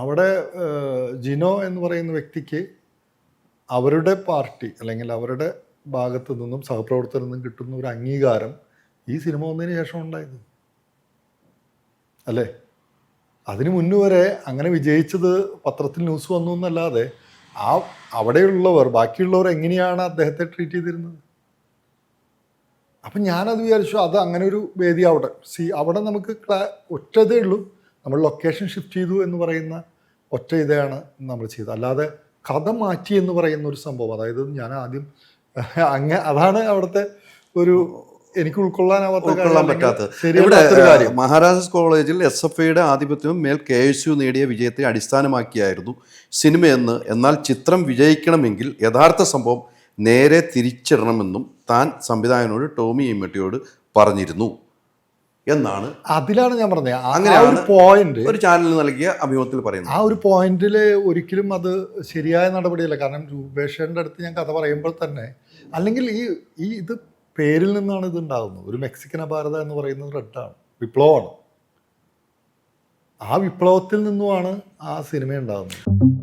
അവിടെ ജിനോ എന്ന് പറയുന്ന വ്യക്തിക്ക് അവരുടെ പാർട്ടി അല്ലെങ്കിൽ അവരുടെ ഭാഗത്തു നിന്നും സഹപ്രവർത്തകരിൽ നിന്നും കിട്ടുന്ന ഒരു അംഗീകാരം ഈ സിനിമ വന്നതിന് ശേഷം ഉണ്ടായത്. അല്ലേ? അതിനു മുന്നേ വരെ അങ്ങനെ വിജയിച്ചത് പത്രത്തിൽ ന്യൂസ് വന്നു എന്നല്ലാതെ ആ അവിടെയുള്ളവർ ബാക്കിയുള്ളവർ എങ്ങനെയാണ് അദ്ദേഹത്തെ ട്രീറ്റ് ചെയ്തിരുന്നത്? അപ്പം ഞാനത് വിചാരിച്ചു അത് അങ്ങനെ ഒരു വേദി അവിടെ. സി അവിടെ നമുക്ക് ഒറ്റതേ ഉള്ളൂ. നമ്മൾ ലൊക്കേഷൻ ഷിഫ്റ്റ് ചെയ്തു എന്ന് പറയുന്ന ഒറ്റ ഇതാണ് നമ്മൾ ചെയ്തത്. അല്ലാതെ കഥ മാറ്റി എന്ന് പറയുന്ന ഒരു സംഭവം അതായത് ഞാൻ ആദ്യം അങ്ങ അതാണ് അവിടുത്തെ ഒരു എനിക്ക് ഉൾക്കൊള്ളാനാവാത്ത പറ്റാത്തത്. ഇവിടെ മഹാരാജാസ് കോളേജിൽ എസ് എഫ് ഐയുടെ ആധിപത്യവും മേൽ കെ എസ് യു നേടിയ വിജയത്തെ അടിസ്ഥാനമാക്കിയായിരുന്നു സിനിമയെന്ന്. എന്നാൽ ചിത്രം വിജയിക്കണമെങ്കിൽ യഥാർത്ഥ സംഭവം നേരെ തിരിച്ചിടണമെന്നും താൻ സംവിധായകനോട് ടോമി ഇമ്മട്ടിയോട് പറഞ്ഞിരുന്നു. എന്നാണ് അതിലാണ് ഞാൻ പറഞ്ഞത്. അങ്ങനെയാണ് ഒരു പോയിന്റ് ഒരു ചാനൽ നൽകിയ അഭിമുഖത്തിൽ പറയുന്നത്. ആ ഒരു പോയിന്റിൽ ഒരിക്കലും അത് ശരിയായ നടപടിയല്ല. കാരണം രൂപേഷന്റെ അടുത്ത് ഞാൻ കഥ പറയുമ്പോൾ തന്നെ അല്ലെങ്കിൽ ഈ ഈ ഇത് പേരിൽ നിന്നാണ് ഇത് ഉണ്ടാകുന്നത്. ഒരു മെക്സിക്കൻ അപാരത എന്ന് പറയുന്നത് റെഡാണ് വിപ്ലവമാണ്. ആ വിപ്ലവത്തിൽ നിന്നുമാണ് ആ സിനിമ ഉണ്ടാകുന്നത്.